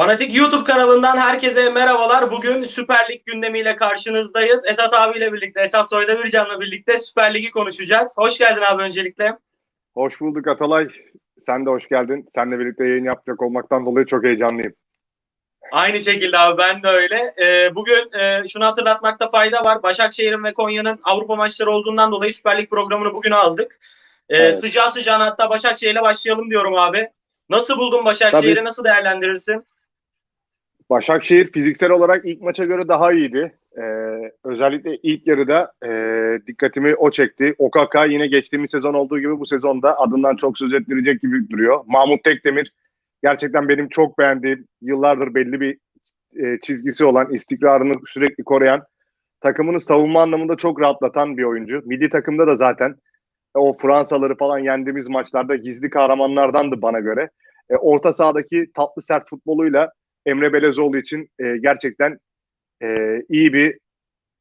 Fanatik YouTube kanalından herkese merhabalar. Bugün Süper Lig gündemiyle karşınızdayız. Esat abiyle birlikte, Esat Soydavircan'la birlikte Süper Lig'i konuşacağız. Hoş geldin abi öncelikle. Hoş bulduk Atalay. Sen de hoş geldin. Seninle birlikte yayın yapacak olmaktan dolayı çok heyecanlıyım. Aynı şekilde abi ben de öyle. Ee, bugün e, şunu hatırlatmakta fayda var. Başakşehir'in ve Konya'nın Avrupa maçları olduğundan dolayı Süper Lig programını bugün aldık. Ee, Evet. Sıcağı sıcağına hatta Başakşehir'le başlayalım diyorum abi. Nasıl buldun Başakşehir'i? Nasıl değerlendirirsin? Başakşehir fiziksel olarak ilk maça göre daha iyiydi. Ee, özellikle ilk yarıda e, dikkatimi o çekti. Okaka yine geçtiğimiz sezon olduğu gibi bu sezonda adından çok söz ettirecek gibi duruyor. Mahmut Tekdemir gerçekten benim çok beğendiğim, yıllardır belli bir e, çizgisi olan, istikrarını sürekli koruyan, takımını savunma anlamında çok rahatlatan bir oyuncu. Milli takımda da zaten o Fransaları falan yendiğimiz maçlarda gizli kahramanlardandı bana göre. E, orta sahadaki tatlı sert futboluyla Emre Belezoğlu için e, gerçekten e, iyi bir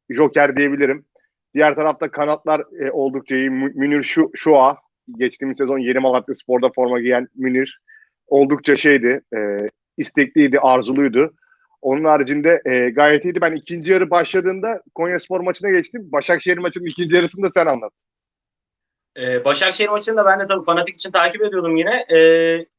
joker diyebilirim. Diğer tarafta kanatlar e, oldukça iyi. Mü- Münir Şu Şua geçtiğimiz sezon Yeni Malatya Spor'da forma giyen Münir oldukça şeydi, e, istekliydi, arzuluydu. Onun haricinde e, gayet iyiydi. Ben ikinci yarı başladığında Konya Spor maçına geçtim. Başakşehir maçının ikinci yarısını da sen anlat. Ee, Başakşehir maçını da ben de tabii fanatik için takip ediyordum yine. Ee,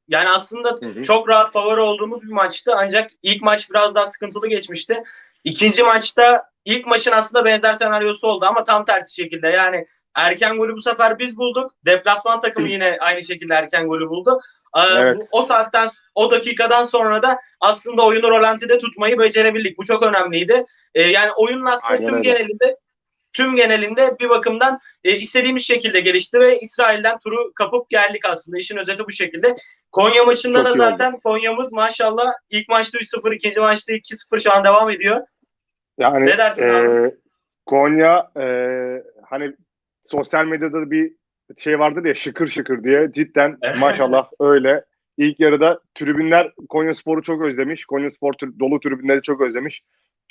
yani aslında Hı hı. çok rahat favori olduğumuz bir maçtı. Ancak ilk maç biraz daha sıkıntılı geçmişti. İkinci maçta ilk maçın aslında benzer senaryosu oldu ama tam tersi şekilde. Yani erken golü bu sefer biz bulduk. Deplasman takımı yine aynı şekilde erken golü buldu. Ee, Evet. bu- o saatten, o dakikadan sonra da aslında oyunu rolantide tutmayı becerebildik. Bu çok önemliydi. Ee, yani oyunun aslında Aynen tüm öyle. genelinde tüm genelinde bir bakımdan e, istediğimiz şekilde gelişti ve İsrail'den turu kapıp geldik aslında. İşin özeti bu şekilde. Konya maçında Çok da zaten Konya'mız maşallah ilk maçta 3-0, ikinci maçta 2-0 şu an devam ediyor. Yani Ne dersin e, abi? Konya e, hani sosyal medyada bir şey vardır ya şıkır şıkır diye cidden maşallah öyle. İlk yarıda tribünler Konya Spor'u çok özlemiş. Konya Spor dolu tribünleri çok özlemiş.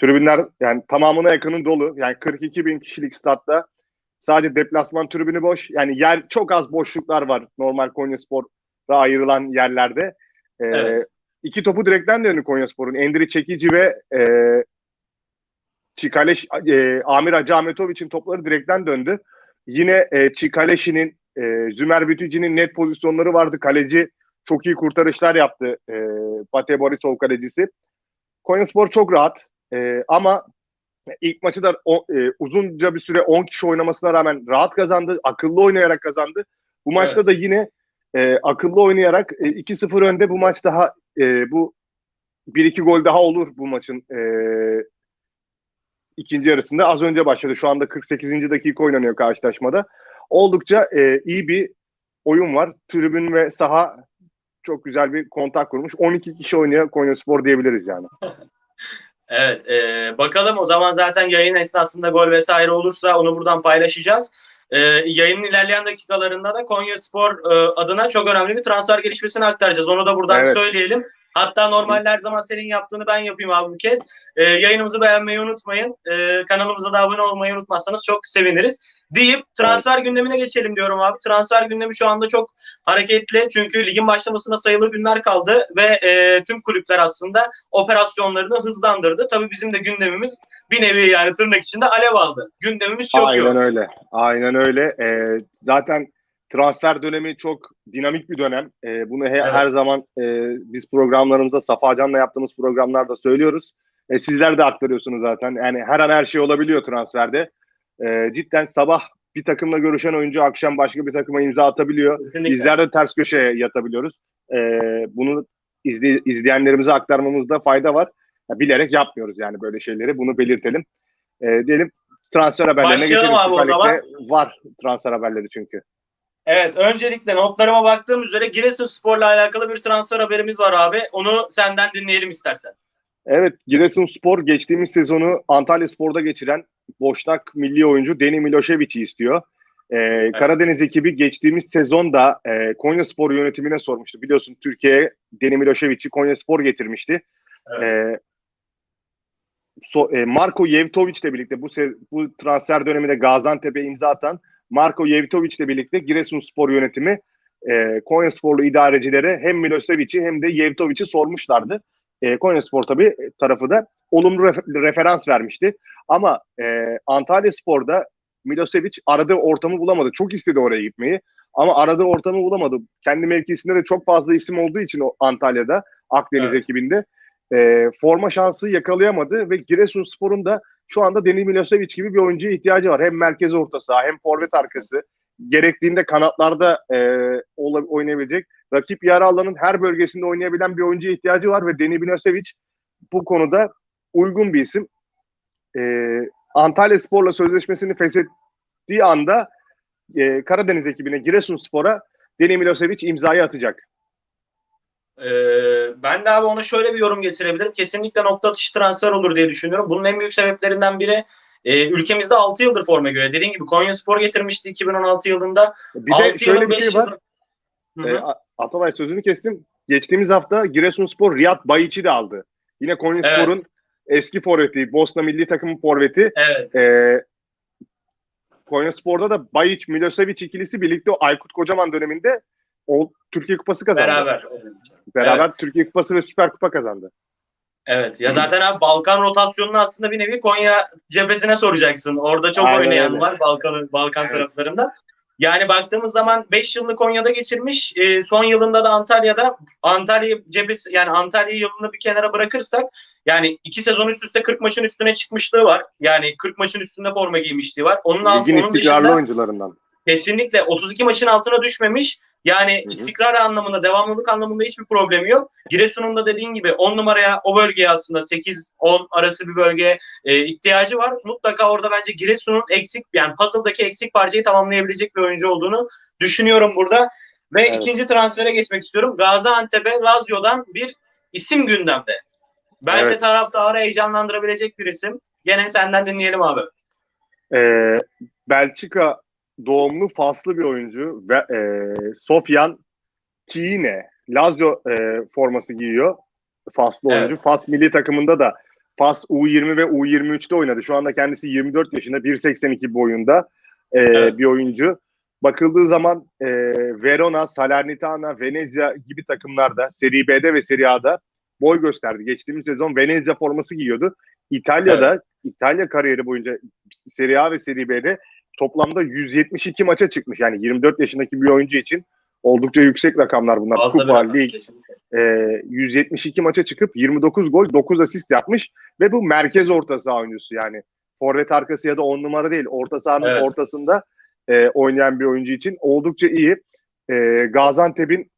Tribünler yani tamamına yakının dolu. Yani 42 bin kişilik statta sadece deplasman tribünü boş. Yani yer çok az boşluklar var normal Konya Spor'a ayrılan yerlerde. E, Evet. İki topu direkten döndü Konya Spor'un. Endiri Çekici ve e, Çikaleş, e, Amir Hacı Ahmetovic'in topları direkten döndü. Yine e, Çikaleşi'nin, e, Zümer Bütücü'nün net pozisyonları vardı. Kaleci çok iyi kurtarışlar yaptı. E, Bate Borisov kalecisi. Konyaspor çok rahat. E, ama ilk maçı da o, e, uzunca bir süre 10 kişi oynamasına rağmen rahat kazandı. Akıllı oynayarak kazandı. Bu maçta Evet. da yine e, akıllı oynayarak e, 2-0 önde bu maç daha e, bu 1-2 gol daha olur bu maçın e, ikinci yarısında. Az önce başladı. Şu anda 48. dakika oynanıyor karşılaşmada. Oldukça e, iyi bir oyun var. Tribün ve saha çok güzel bir kontak kurmuş. 12 kişi oynuyor Konya Spor diyebiliriz yani. Evet, e, bakalım o zaman zaten yayın esnasında gol vesaire olursa onu buradan paylaşacağız. E, yayının ilerleyen dakikalarında da Konya Spor e, adına çok önemli bir transfer gelişmesini aktaracağız. Onu da buradan Evet. söyleyelim. Hatta normalde her zaman senin yaptığını ben yapayım abi bu kez. E, yayınımızı beğenmeyi unutmayın. E, kanalımıza da abone olmayı unutmazsanız çok seviniriz. Deyip transfer gündemine geçelim diyorum abi. Transfer gündemi şu anda çok hareketli. Çünkü ligin başlamasına sayılı günler kaldı ve e, tüm kulüpler aslında operasyonlarını hızlandırdı. Tabii bizim de gündemimiz bir nevi yani tırnak içinde alev aldı. Gündemimiz çok Aynen yoğun. öyle. Aynen öyle. Ee, zaten transfer dönemi çok dinamik bir dönem. Ee, bunu he- Evet. her zaman e, biz programlarımızda Safa Can'la yaptığımız programlarda söylüyoruz. E, sizler de aktarıyorsunuz zaten. Yani her an her şey olabiliyor transferde. Ee, cidden sabah bir takımla görüşen oyuncu akşam başka bir takıma imza atabiliyor. Kesinlikle. Bizler de ters köşeye yatabiliyoruz. Ee, bunu izley- izleyenlerimize aktarmamızda fayda var. Ya, bilerek yapmıyoruz yani böyle şeyleri. Bunu belirtelim. Ee, diyelim transfer haberlerine Başlayalım geçelim. abi o zaman. Var transfer haberleri çünkü. Evet öncelikle notlarıma baktığım üzere Giresunspor'la alakalı bir transfer haberimiz var abi. Onu senden dinleyelim istersen. Evet Giresunspor geçtiğimiz sezonu Antalya Spor'da geçiren boşnak milli oyuncu Deni Milošević'i istiyor. Ee, Karadeniz ekibi geçtiğimiz sezonda e, Konya Spor yönetimine sormuştu. Biliyorsun Türkiye'ye Deni Milošević'i Konya Spor getirmişti. Evet. Ee, so- e, Marko Yevtovic ile birlikte bu se- bu transfer döneminde Gaziantep'e imza atan Marko Yevtovic ile birlikte Giresunspor yönetimi e, Konya Sporlu idarecilere hem Milosevic'i hem de Yevtovic'i sormuşlardı. e, Konyaspor tabii tarafı da olumlu ref- referans vermişti. Ama e, Antalya Spor'da Milosevic aradığı ortamı bulamadı. Çok istedi oraya gitmeyi ama aradığı ortamı bulamadı. Kendi mevkisinde de çok fazla isim olduğu için o Antalya'da Akdeniz Evet. ekibinde e, forma şansı yakalayamadı ve Giresunspor'un da şu anda Deni Milosevic gibi bir oyuncuya ihtiyacı var. Hem merkez orta saha hem forvet arkası. Gerektiğinde kanatlarda e, oynayabilecek. Rakip yarı alanın her bölgesinde oynayabilen bir oyuncuya ihtiyacı var ve Deni Milosevic bu konuda uygun bir isim. E, Antalya Spor'la sözleşmesini feshettiği anda e, Karadeniz ekibine Giresunspor'a Deni Milosevic imzayı atacak. Ee, ben de abi ona şöyle bir yorum getirebilirim. Kesinlikle nokta atışı transfer olur diye düşünüyorum. Bunun en büyük sebeplerinden biri e, ülkemizde 6 yıldır forma göre. Dediğim gibi Konya Spor getirmişti 2016 yılında. Bir de 6 şöyle yılın bir 5 şey var. yıldır. E, A- Atalay sözünü kestim. Geçtiğimiz hafta Giresunspor Riyad Bayiç'i de aldı. Yine Konyaspor'un eski forveti, Bosna milli takımın forveti. evet. E, Konyaspor'da da Bayiç, Milosevic ikilisi birlikte o Aykut Kocaman döneminde o Türkiye Kupası kazandı. Beraber. Beraber Türkiye Kupası ve Süper Kupa kazandı. Evet. Ya zaten abi Balkan rotasyonunu aslında bir nevi Konya cephesine soracaksın. Orada çok Aynen oynayan öyle. var Balkan Balkan Evet. taraflarında. Yani baktığımız zaman 5 yılını Konya'da geçirmiş. e, son yılında da Antalya'da Antalya cephesi yani Antalya yılını bir kenara bırakırsak yani iki sezon üst üste 40 maçın üstüne çıkmışlığı var. Yani 40 maçın üstünde forma giymişliği var. Onun, alt, Ligin onun istikrarlı dışında oyuncularından. Kesinlikle 32 maçın altına düşmemiş. Yani hı. istikrar anlamında, devamlılık anlamında hiçbir problemi yok. Giresun'un da dediğin gibi 10 numaraya o bölgeye aslında 8-10 arası bir bölgeye e, ihtiyacı var. Mutlaka orada bence Giresun'un eksik yani puzzle'daki eksik parçayı tamamlayabilecek bir oyuncu olduğunu düşünüyorum burada. Ve Evet. ikinci transfere geçmek istiyorum. Gaziantep'e Lazio'dan bir isim gündemde. Bence Evet. taraftarı heyecanlandırabilecek bir isim. Gene senden dinleyelim abi. Ee, Belçika doğumlu Faslı bir oyuncu ve e, Sofyan Kiine Lazio e, forması giyiyor. Faslı Evet. oyuncu. Fas milli takımında da Fas U20 ve U23'te oynadı. Şu anda kendisi 24 yaşında, 1.82 boyunda e, Evet. bir oyuncu. Bakıldığı zaman e, Verona, Salernitana, Venezia gibi takımlarda Serie B'de ve Serie A'da boy gösterdi. Geçtiğimiz sezon Venezia forması giyiyordu. İtalya'da İtalya kariyeri boyunca Serie A ve Serie B'de toplamda 172 maça çıkmış. Yani 24 yaşındaki bir oyuncu için oldukça yüksek rakamlar bunlar. Fazla Kupa, rakam, lig, kesinlikle. e, 172 maça çıkıp 29 gol, 9 asist yapmış ve bu merkez orta saha oyuncusu yani. Forvet arkası ya da 10 numara değil. Orta sahanın Evet. ortasında e, oynayan bir oyuncu için oldukça iyi. E, Gaziantep'in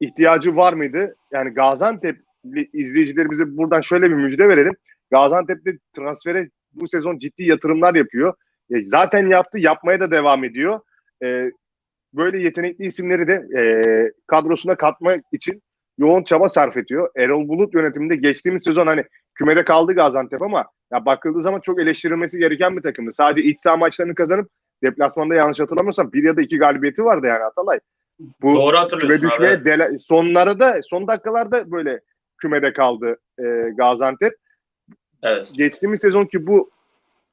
ihtiyacı var mıydı? Yani Gaziantep'li izleyicilerimize buradan şöyle bir müjde verelim. Gaziantep'te transfere bu sezon ciddi yatırımlar yapıyor. E, zaten yaptı, yapmaya da devam ediyor. E, böyle yetenekli isimleri de e, kadrosuna katmak için yoğun çaba sarf ediyor. Erol Bulut yönetiminde geçtiğimiz sezon hani kümede kaldı Gaziantep ama ya bakıldığı zaman çok eleştirilmesi gereken bir takımdı. Sadece iç saha maçlarını kazanıp deplasmanda yanlış hatırlamıyorsam bir ya da iki galibiyeti vardı yani Atalay. Bu Doğru küme hatırlıyorsun abi. düşmeye dele- sonları da son dakikalarda böyle kümede kaldı e, Gaziantep. Evet. Geçtiğimiz sezonki bu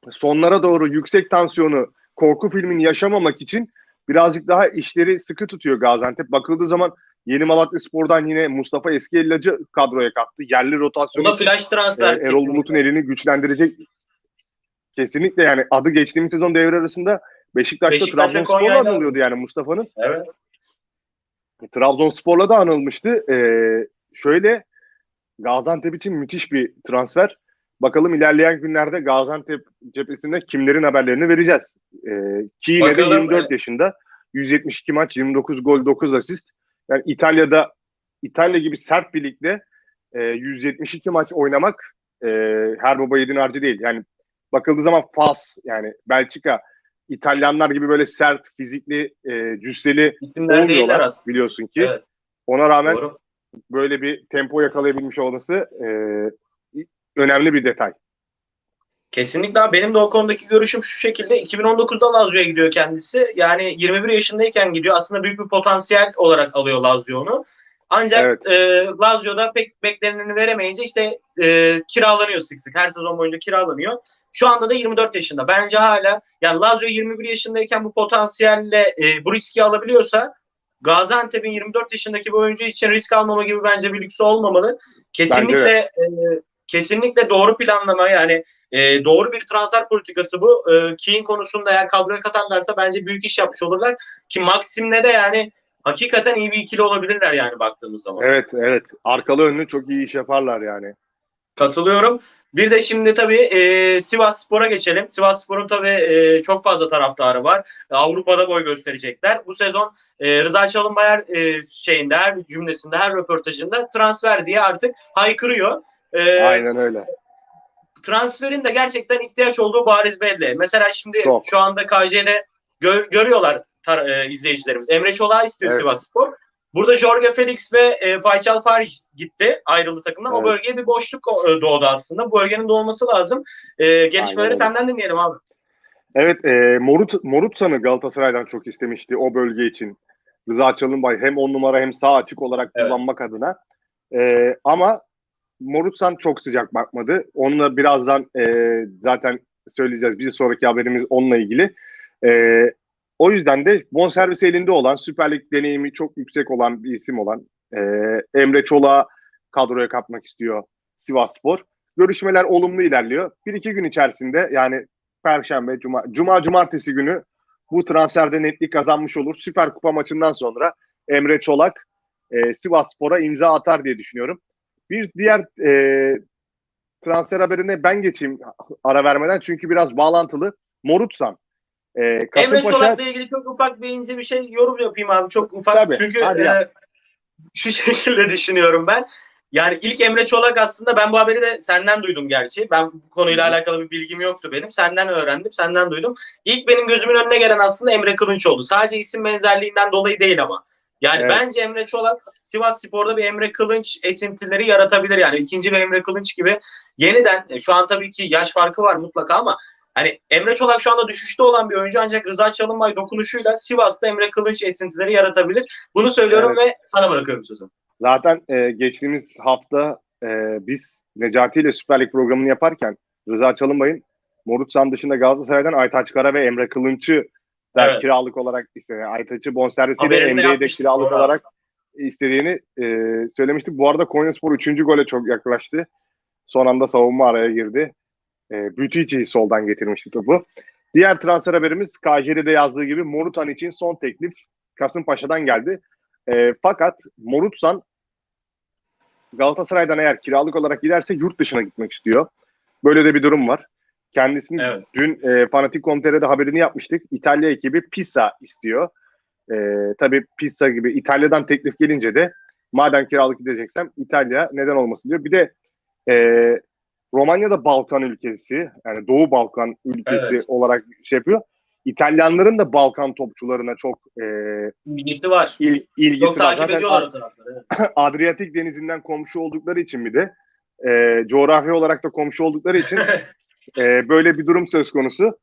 sonlara doğru yüksek tansiyonu korku filmini yaşamamak için birazcık daha işleri sıkı tutuyor Gaziantep. Bakıldığı zaman Yeni Malatya Spor'dan yine Mustafa Eski Ellacı kadroya kattı. Yerli rotasyonu da flash e, transfer. Erol kesinlikle. Bulut'un elini güçlendirecek. Kesinlikle yani adı geçtiğimiz sezon devre arasında Beşiktaş'ta Beşiktaş ve Trabzonspor'la anılıyordu yani Mustafa'nın. Evet. Trabzonspor'la da anılmıştı. Ee, şöyle Gaziantep için müthiş bir transfer. Bakalım ilerleyen günlerde Gaziantep cephesinde kimlerin haberlerini vereceğiz. Ee, ki yine de Bakalım, 24 evet. yaşında 172 maç 29 gol 9 asist. Yani İtalya'da İtalya gibi sert bir ligde e, 172 maç oynamak e, her baba yiğidin harcı değil. Yani bakıldığı zaman Fas yani Belçika İtalyanlar gibi böyle sert, fizikli, e, cüsseli İsimler olmuyorlar aslında. biliyorsun ki. Evet. Ona rağmen Doğru. böyle bir tempo yakalayabilmiş olması e, önemli bir detay. Kesinlikle abi. benim de o konudaki görüşüm şu şekilde. 2019'da Lazio'ya gidiyor kendisi. Yani 21 yaşındayken gidiyor. Aslında büyük bir potansiyel olarak alıyor Lazio onu. Ancak Evet. e, Lazio'da pek bekleneni veremeyince işte e, kiralanıyor sık sık. Her sezon boyunca kiralanıyor. Şu anda da 24 yaşında. Bence hala yani Lazio 21 yaşındayken bu potansiyelle e, bu riski alabiliyorsa Gaziantep'in 24 yaşındaki bir oyuncu için risk almama gibi bence bir lüksü olmamalı. Kesinlikle e, kesinlikle doğru planlama yani e, doğru bir transfer politikası bu. E, Keane konusunda eğer kadroya katarlarsa bence büyük iş yapmış olurlar. Ki Maxim'le de yani hakikaten iyi bir ikili olabilirler yani baktığımız zaman. Evet evet. Arkalı önlü çok iyi iş yaparlar yani. Katılıyorum. Bir de şimdi tabii e, Sivas Spor'a geçelim. Sivas Spor'un tabii e, çok fazla taraftarı var. Avrupa'da boy gösterecekler. Bu sezon e, Rıza Çalınbayar e, şeyinde her cümlesinde her röportajında transfer diye artık haykırıyor. E, Aynen öyle. transferin de gerçekten ihtiyaç olduğu bariz belli. Mesela şimdi Çok. şu anda KJ'de gö- görüyorlar tar- e, izleyicilerimiz. Emre Çolak'ı istiyor Evet. Sivas Spor. Burada Jorge Felix ve e, Faysal Farih gitti ayrıldı takımdan. O Evet. bölgeye bir boşluk e, doğdu aslında. Bu bölgenin doğması lazım. E, gelişmeleri öyle. senden dinleyelim abi. Evet, e, Morut Morutsan'ı Galatasaray'dan çok istemişti o bölge için. Rıza Çalınbay hem on numara hem sağ açık olarak Evet. kullanmak adına. E, ama Morutsan çok sıcak bakmadı. Onunla birazdan e, zaten söyleyeceğiz. Bir sonraki haberimiz onunla ilgili. E, o yüzden de bonservis elinde olan, Süper Lig deneyimi çok yüksek olan bir isim olan e, Emre Çolak'ı kadroya katmak istiyor Sivasspor. Görüşmeler olumlu ilerliyor. Bir iki gün içerisinde yani Perşembe, Cuma, Cuma, Cumartesi günü bu transferde netlik kazanmış olur. Süper Kupa maçından sonra Emre Çolak e, Sivas Spor'a imza atar diye düşünüyorum. Bir diğer e, transfer haberine ben geçeyim ara vermeden çünkü biraz bağlantılı. Morutsan. E, Emre Çolak'la ilgili çok ufak bir ince bir şey yorum yapayım abi. Çok ufak. Tabii, Çünkü e, şu şekilde düşünüyorum ben. Yani ilk Emre Çolak aslında ben bu haberi de senden duydum gerçi. Ben bu konuyla alakalı bir bilgim yoktu benim. Senden öğrendim, senden duydum. İlk benim gözümün önüne gelen aslında Emre Kılınç oldu. Sadece isim benzerliğinden dolayı değil ama. Yani Evet. bence Emre Çolak Sivas Spor'da bir Emre Kılınç esintileri yaratabilir. Yani ikinci bir Emre Kılınç gibi yeniden e, şu an tabii ki yaş farkı var mutlaka ama hani Emre Çolak şu anda düşüşte olan bir oyuncu ancak Rıza Çalınbay dokunuşuyla Sivas'ta Emre Kılınç esintileri yaratabilir. Bunu söylüyorum ve sana bırakıyorum sözü. Zaten e, geçtiğimiz hafta e, biz Necati ile Süper Lig programını yaparken Rıza Çalınbay'ın Morutsan dışında Galatasaray'dan Aytaç Kara ve Emre Kılınç'ı Evet. kiralık olarak istedi. Aytaç'ı bonservisiyle NBA'de kiralık olarak istediğini e, söylemiştik. Bu arada Konyaspor 3. gole çok yaklaştı. Son anda savunma araya girdi. E, Bütüçi'yi soldan getirmişti topu. Diğer transfer haberimiz KJ'de yazdığı gibi Morutan için son teklif Kasımpaşa'dan geldi. E, fakat Morutsan Galatasaray'dan eğer kiralık olarak giderse yurt dışına gitmek istiyor. Böyle de bir durum var. Kendisini Evet. dün e, Fanatik.com.tr'de haberini yapmıştık. İtalya ekibi Pisa istiyor. E, tabii Pisa gibi İtalya'dan teklif gelince de madem kiralık gideceksem İtalya neden olmasın diyor. Bir de e, Romanya da Balkan ülkesi. Yani Doğu Balkan ülkesi Evet. olarak şey yapıyor. İtalyanların da Balkan topçularına çok e, Bilgisi var. il, ilgisi Çok var. takip Zaten ediyorlar o tarafları. evet. Adriyatik denizinden komşu oldukları için bir de e, coğrafi olarak da komşu oldukları için e, böyle bir durum söz konusu.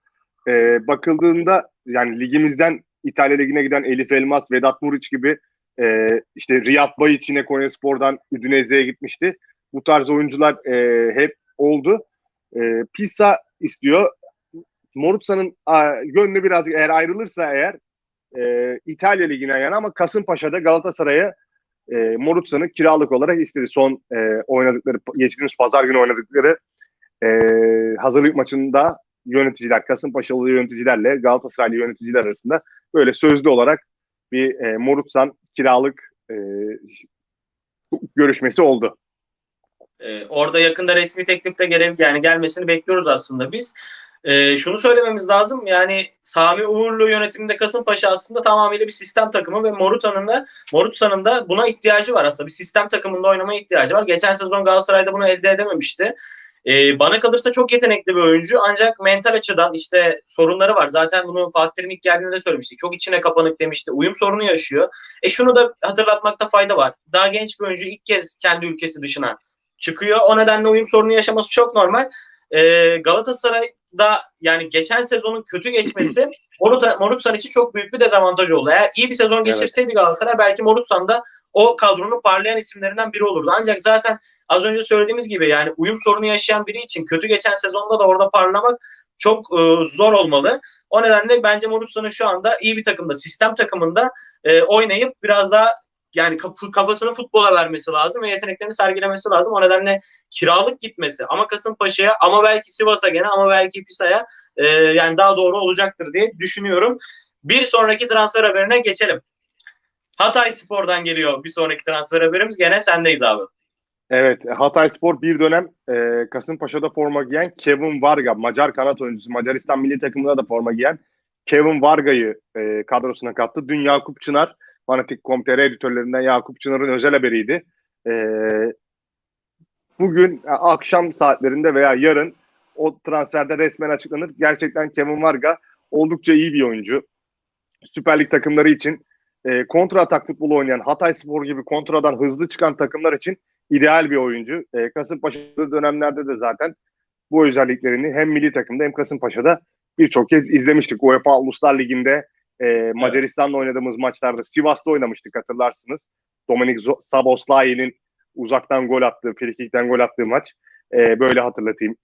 E, bakıldığında yani ligimizden İtalya Ligi'ne giden Elif Elmas, Vedat Muriç gibi e, işte Riyad Bayiç yine Konyaspor'dan Üdüneze'ye gitmişti. Bu tarz oyuncular e, hep oldu. E, Pisa istiyor. Morutsa'nın gönlü birazcık eğer ayrılırsa eğer e, İtalya Ligi'ne yana ama Kasımpaşa'da Galatasaray'a e, Morutsa'nı kiralık olarak istedi. Son e, oynadıkları, geçtiğimiz pazar günü oynadıkları e, hazırlık maçında yöneticiler, Kasımpaşalı yöneticilerle Galatasaraylı yöneticiler arasında böyle sözlü olarak bir e, Morutsan kiralık e, görüşmesi oldu. Ee, orada yakında resmi teklifle gele, yani gelmesini bekliyoruz aslında biz. Ee, şunu söylememiz lazım yani Sami Uğurlu yönetiminde Kasımpaşa aslında tamamıyla bir sistem takımı ve Morutan'ın da Morutan'ın da buna ihtiyacı var aslında. Bir sistem takımında oynamaya ihtiyacı var. Geçen sezon Galatasaray'da bunu elde edememişti. Ee, bana kalırsa çok yetenekli bir oyuncu ancak mental açıdan işte sorunları var. Zaten bunu Fatih Terim ilk geldiğinde de söylemiştik. Çok içine kapanık demişti. Uyum sorunu yaşıyor. E şunu da hatırlatmakta fayda var. Daha genç bir oyuncu ilk kez kendi ülkesi dışına çıkıyor. O nedenle uyum sorunu yaşaması çok normal. Ee, Galatasaray'da yani geçen sezonun kötü geçmesi Morutsan için çok büyük bir dezavantaj oldu. Eğer iyi bir sezon geçirseydi Galatasaray belki Morutsan da o kadronun parlayan isimlerinden biri olurdu. Ancak zaten az önce söylediğimiz gibi yani uyum sorunu yaşayan biri için kötü geçen sezonda da orada parlamak çok e, zor olmalı. O nedenle bence Morutsa'nın şu anda iyi bir takımda, sistem takımında e, oynayıp biraz daha yani kaf- kafasını futbola vermesi lazım ve yeteneklerini sergilemesi lazım. O nedenle kiralık gitmesi ama Kasımpaşa'ya ama belki Sivas'a gene ama belki Pisa'ya e, yani daha doğru olacaktır diye düşünüyorum. Bir sonraki transfer haberine geçelim. Hatay Spor'dan geliyor bir sonraki transfer haberimiz. Gene sendeyiz abi. Evet, Hatay Spor bir dönem e, Kasımpaşa'da forma giyen Kevin Varga, Macar kanat oyuncusu, Macaristan milli takımında da forma giyen Kevin Varga'yı e, kadrosuna kattı. Dün Yakup Çınar, Fanatik.com.tr editörlerinden Yakup Çınar'ın özel haberiydi. E, bugün e, akşam saatlerinde veya yarın o transferde resmen açıklanır. Gerçekten Kevin Varga oldukça iyi bir oyuncu. Süper Lig takımları için e, kontra atak futbolu oynayan Hatay Spor gibi kontradan hızlı çıkan takımlar için ideal bir oyuncu. E, Kasımpaşa'da dönemlerde de zaten bu özelliklerini hem milli takımda hem Kasımpaşa'da birçok kez izlemiştik. UEFA Uluslar Ligi'nde e, Macaristan'la oynadığımız maçlarda Sivas'ta oynamıştık hatırlarsınız. Dominik Saboslai'nin uzaktan gol attığı, frikikten gol attığı maç. E, böyle hatırlatayım.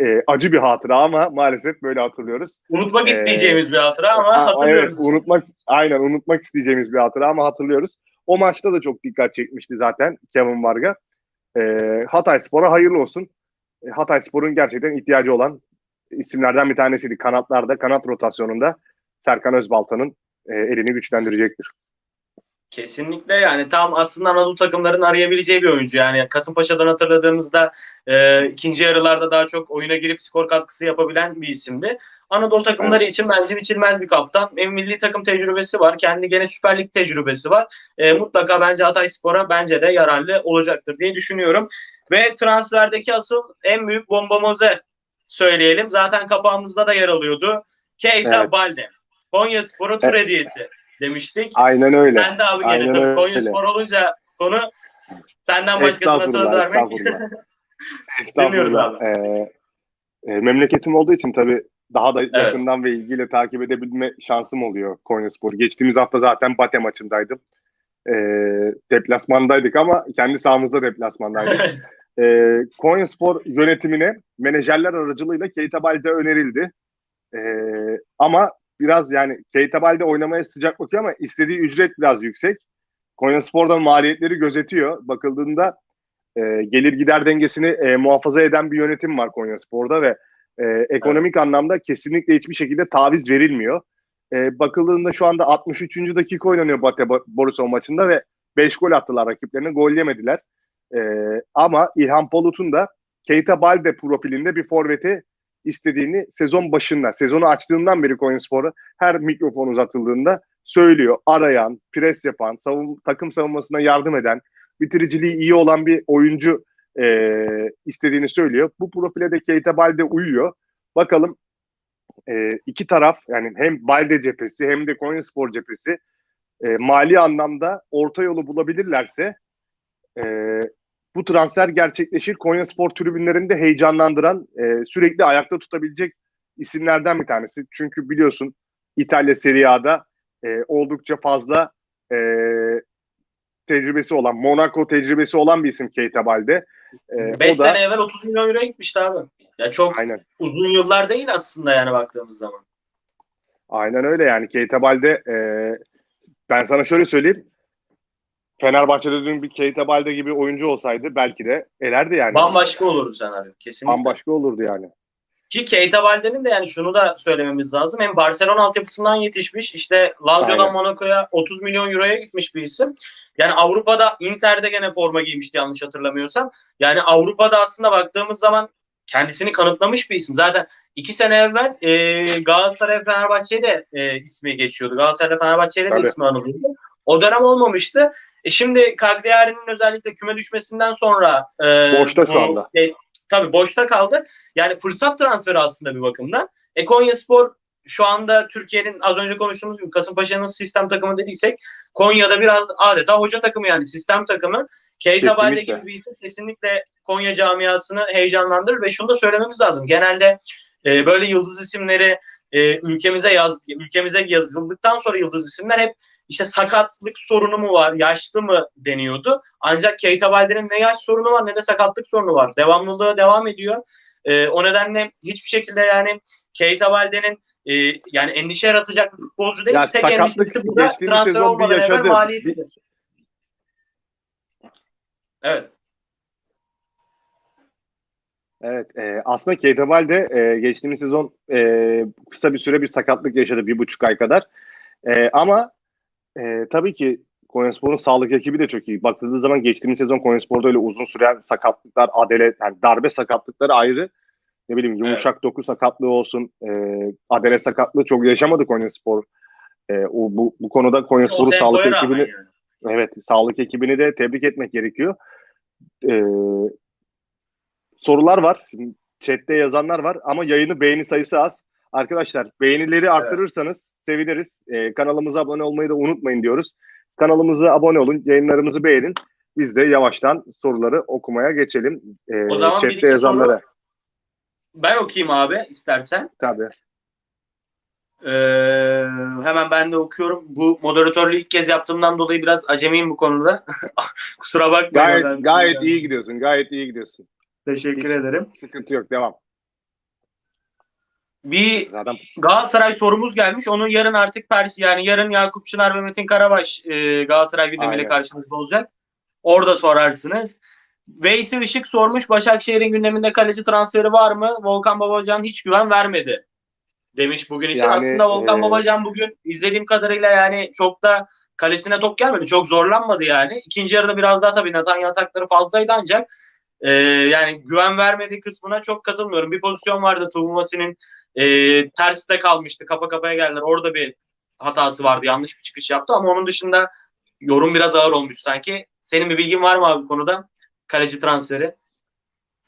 E, acı bir hatıra ama maalesef böyle hatırlıyoruz. Unutmak Ee, isteyeceğimiz bir hatıra ama hatırlıyoruz. Evet, unutmak aynen unutmak isteyeceğimiz bir hatıra ama hatırlıyoruz. O maçta da çok dikkat çekmişti zaten Kevin Varga. Ee, Hatay Spor'a hayırlı olsun. Ee, Hatay Spor'un gerçekten ihtiyacı olan isimlerden bir tanesiydi. Kanatlarda, kanat rotasyonunda Serkan Özbalta'nın e, elini güçlendirecektir. Kesinlikle yani tam aslında Anadolu takımların arayabileceği bir oyuncu. Yani Kasımpaşa'dan hatırladığımızda e, ikinci yarılarda daha çok oyuna girip skor katkısı yapabilen bir isimdi. Anadolu takımları için bence biçilmez bir kaptan. Hem milli takım tecrübesi var. Kendi gene Süper Lig tecrübesi var. E, mutlaka bence Hatay Spor'a bence de yararlı olacaktır diye düşünüyorum. Ve transferdeki asıl en büyük bombamızı söyleyelim. Zaten kapağımızda da yer alıyordu. Keita Evet. Balde. Konya Spor'u tur hediyesi demiştik. Aynen öyle. Sen de abi gene Aynen tabii. Konya Spor olunca konu senden başkasına söz vermek. estağfurullah. Estağfurullah. abi. Ee, e, memleketim olduğu için tabii daha da yakından ve ilgiyle takip edebilme şansım oluyor Konya Spor. Geçtiğimiz hafta zaten Bate maçındaydım. Ee, deplasmandaydık ama kendi sahamızda deplasmandaydık. Ee, Konya Spor yönetimine menajerler aracılığıyla Keita Balde önerildi. Ee, ama biraz yani Keita Balde oynamaya sıcak bakıyor ama istediği ücret biraz yüksek. Konya Spor'da maliyetleri gözetiyor. Bakıldığında e, gelir gider dengesini e, muhafaza eden bir yönetim var Konya Spor'da ve e, ekonomik anlamda kesinlikle hiçbir şekilde taviz verilmiyor. E, bakıldığında şu anda 63. dakika oynanıyor Bate Bo- Borisov maçında ve 5 gol attılar rakiplerine. Gol yemediler. E, ama İlhan Palut'un da Keita Balde profilinde bir forveti istediğini sezon başında, sezonu açtığından beri Konyaspor'a her mikrofon uzatıldığında söylüyor. Arayan, pres yapan, savun, takım savunmasına yardım eden, bitiriciliği iyi olan bir oyuncu e, istediğini söylüyor. Bu profile de Keita Balde uyuyor. Bakalım e, iki taraf yani hem Balde cephesi hem de Konyaspor cephesi e, mali anlamda orta yolu bulabilirlerse e, bu transfer gerçekleşir. Konyaspor tribünlerinde heyecanlandıran, e, sürekli ayakta tutabilecek isimlerden bir tanesi. Çünkü biliyorsun İtalya Serie A'da e, oldukça fazla e, tecrübesi olan, Monaco tecrübesi olan bir isim Keita Balde. E, 5 o da sene evvel 30 milyon euroya gitmişti abi. Ya çok aynen uzun yıllar değil aslında yani baktığımız zaman. aynen öyle yani Keita Balde e, ben sana şöyle söyleyeyim. Fenerbahçe'de dün bir Keita Balde gibi oyuncu olsaydı belki de elerdi yani. Bambaşka olurdu senaryo. Kesinlikle. Bambaşka olurdu yani. Ki Keita Balde'nin de yani şunu da söylememiz lazım. Hem Barcelona altyapısından yetişmiş. işte Lazio'dan. Monaco'ya 30 milyon euroya gitmiş bir isim. Yani Avrupa'da Inter'de gene forma giymişti yanlış hatırlamıyorsam. Yani Avrupa'da aslında baktığımız zaman kendisini kanıtlamış bir isim. Zaten iki sene evvel e, Galatasaray Fenerbahçe'ye de e, ismi geçiyordu. Galatasaray Fenerbahçe'ye de Tabii. ismi anılıyordu. O dönem olmamıştı. E şimdi Cagliari'nin özellikle küme düşmesinden sonra e, Boşta şu anda. e, tabii boşta kaldı. Yani fırsat transferi aslında bir bakımdan. E Konya Spor şu anda Türkiye'nin az önce konuştuğumuz gibi Kasımpaşa'nın sistem takımı dediysek Konya'da biraz adeta hoca takımı yani sistem takımı. Keita Balde gibi bir isim kesinlikle Konya camiasını heyecanlandırır ve şunu da söylememiz lazım. Genelde e, böyle yıldız isimleri e, ülkemize yaz ülkemize yazıldıktan sonra yıldız isimler hep işte sakatlık sorunu mu var, yaşlı mı deniyordu. Ancak Keita Balde'nin ne yaş sorunu var ne de sakatlık sorunu var. Devamlılığı devam ediyor. E, o nedenle hiçbir şekilde yani Keita Balde'nin e, yani endişe yaratacak bir futbolcu değil. Ya Tek endişesi burada transfer olmadan evvel maliyetidir. Evet. Evet, e, aslında Keita Balde e, geçtiğimiz sezon e, kısa bir süre bir sakatlık yaşadı, bir buçuk ay kadar. E, ama e, tabii ki Konyaspor'un sağlık ekibi de çok iyi. Bakıldığı zaman geçtiğimiz sezon Konyaspor'da öyle uzun süren sakatlıklar, adele, yani darbe sakatlıkları ayrı. Ne bileyim yumuşak doku sakatlığı olsun, e, adele sakatlığı çok yaşamadı Konyaspor. E, o, bu, bu konuda Konyaspor'un sağlık ekibini yani. Evet, sağlık ekibini de tebrik etmek gerekiyor. Ee, sorular var. Şimdi Chat'te yazanlar var ama yayını beğeni sayısı az. Arkadaşlar beğenileri arttırırsanız seviniriz. Ee, kanalımıza abone olmayı da unutmayın diyoruz. Kanalımıza abone olun, yayınlarımızı beğenin. Biz de yavaştan soruları okumaya geçelim. Ee, O zaman bir iki yazanlara. soru- Ben okuyayım abi istersen. Tabii. Ee, hemen ben de okuyorum. Bu moderatörlüğü ilk kez yaptığımdan dolayı biraz acemiyim bu konuda. Kusura bakmayın. Gayet gayet iyi gidiyorsun. Gayet iyi gidiyorsun. Teşekkür Hiç- ederim. Sıkıntı yok. Devam. Bir Zaten Galatasaray sorumuz gelmiş. Onu yarın artık pers yani yarın Yakup Çınar ve Metin Karabaş e, Galatasaray gündemiyle Aynen. karşınızda olacak. Orada sorarsınız. Veysi Işık sormuş. Başakşehir'in gündeminde kaleci transferi var mı? Volkan Babacan hiç güven vermedi. Demiş bugün için. Yani, Aslında Volkan e, Babacan bugün izlediğim kadarıyla yani çok da kalesine top gelmedi. Çok zorlanmadı yani. İkinci yarıda biraz daha tabii Natanya atakları fazlaydı ancak e, yani güven vermediği kısmına çok katılmıyorum. Bir pozisyon vardı Tuvumasi'nin e, terste kalmıştı. Kafa kafaya geldiler. Orada bir hatası vardı. Yanlış bir çıkış yaptı ama onun dışında yorum biraz ağır olmuş sanki. Senin bir bilgin var mı abi bu konuda? Kaleci transferi.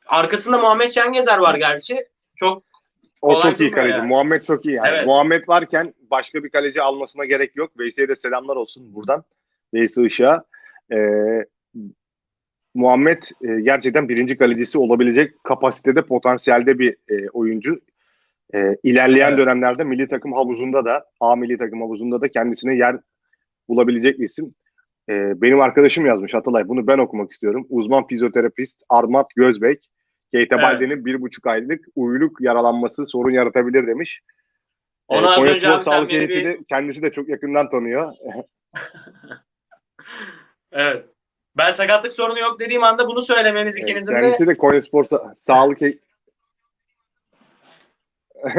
Arkasında Muhammed Şengezer var gerçi. Çok O çok iyi kaleci. yani. Muhammed çok iyi yani. Evet. Muhammed varken başka bir kaleci almasına gerek yok. Veysi'ye de selamlar olsun buradan. Veysi Işık'a. Ee, Muhammed e, gerçekten birinci kalecisi olabilecek kapasitede, potansiyelde bir e, oyuncu. E, ilerleyen Evet. dönemlerde milli takım havuzunda da, A milli takım havuzunda da kendisine yer bulabilecek bir isim. E, benim arkadaşım yazmış Atalay. Bunu ben okumak istiyorum. Uzman fizyoterapist Armat Gözbek. Keita Evet. Balde'nin bir buçuk aylık uyluk yaralanması sorun yaratabilir demiş. Az önce Konyaspor sağlık beni heyetini kendisi de çok yakından tanıyor. evet. Ben sakatlık sorunu yok dediğim anda bunu söylemeniz ikinizin de. kendisi de Konyaspor sa- sağlık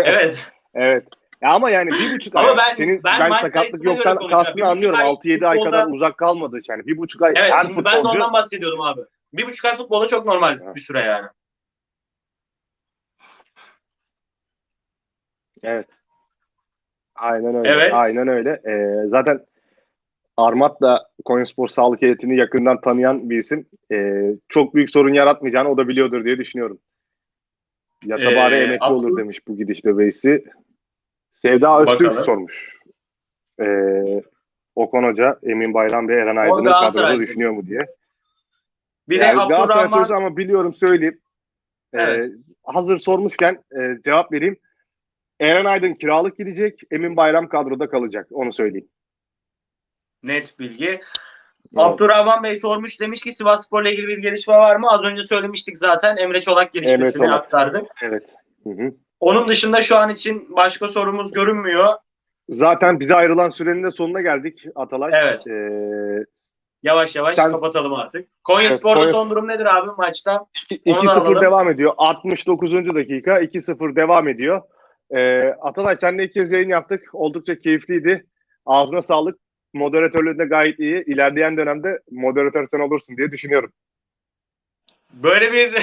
Evet. Evet. Ya ama yani bir buçuk Ama ay. ben- senin ben ben, sakatlık yoktan kastını anlıyorum. ay 6-7 ay kadar uzak kalmadı. Yani bir buçuk ay Evet her şimdi ben de futbolcu ondan bahsediyordum abi. Bir buçuk ay futbolda çok normal Evet. bir süre yani. Evet. Aynen öyle. Evet. Aynen öyle. Ee, zaten Armat da Konyaspor sağlık heyetini yakından tanıyan bir isim. Ee, çok büyük sorun yaratmayacağını o da biliyordur diye düşünüyorum. Yata bari Ee, emekli olur demiş bu gidişle Veysi. Sevda Öztürk sormuş. Ee, Okan Hoca, Emin Bayram ve Eren Aydın'ı kadroda düşünüyor mu diye. Bir de Yani Galatasaray Abdurrahman ama biliyorum söyleyeyim. Ee, Evet. hazır sormuşken e, cevap vereyim. Eren Aydın kiralık gidecek, Emin Bayram kadroda kalacak. Onu söyleyeyim. Net bilgi. Abdurrahman Bey sormuş demiş ki Sivas Spor'la ilgili bir gelişme var mı? Az önce söylemiştik zaten Emre Çolak gelişmesini Çolak. aktardık. Evet. Hı hı. Onun dışında şu an için başka sorumuz görünmüyor. Zaten bize ayrılan sürenin de sonuna geldik Atalay. Evet. Ee, Yavaş yavaş Sen- kapatalım artık. Konya Evet, Spor'da Konya- son durum nedir abi maçta? Onu da 2-0 alalım. devam ediyor. 69. dakika 2-0 devam ediyor. Ee, Atalay seninle ilk kez yayın yaptık. Oldukça keyifliydi. Ağzına sağlık. Moderatörlüğün de gayet iyi. İlerleyen dönemde moderatör sen olursun diye düşünüyorum. Böyle bir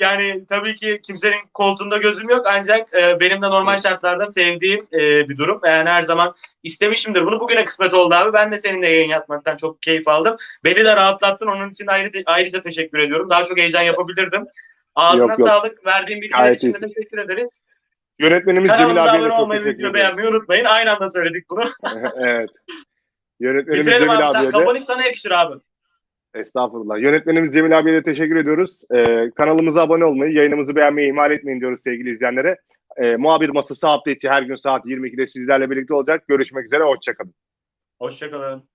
yani tabii ki kimsenin koltuğunda gözüm yok ancak e, benim de normal şartlarda sevdiğim e, bir durum. Yani her zaman istemişimdir bunu. Bugüne kısmet oldu abi. Ben de seninle yayın yapmaktan çok keyif aldım. Beni de rahatlattın. Onun için ayrı, ayrıca teşekkür ediyorum. Daha çok heyecan yapabilirdim. Ağzına Yok, yok. sağlık. Verdiğin bilgiler Gayet için de teşekkür ederiz. Yönetmenimiz Cemil abiye de çok teşekkür ediyorum. beğenmeyi unutmayın. Aynı anda söyledik bunu. evet. Yönetmenimiz Bitirelim abi. Cemil Sen abiye de kapanış sana yakışır abi. estağfurullah. Yönetmenimiz Cemil abiye de teşekkür ediyoruz. Ee, kanalımıza abone olmayı, yayınımızı beğenmeyi ihmal etmeyin diyoruz sevgili izleyenlere. Ee, muhabir masası hafta içi her gün saat 22'de sizlerle birlikte olacak. Görüşmek üzere. Hoşçakalın. Hoşçakalın.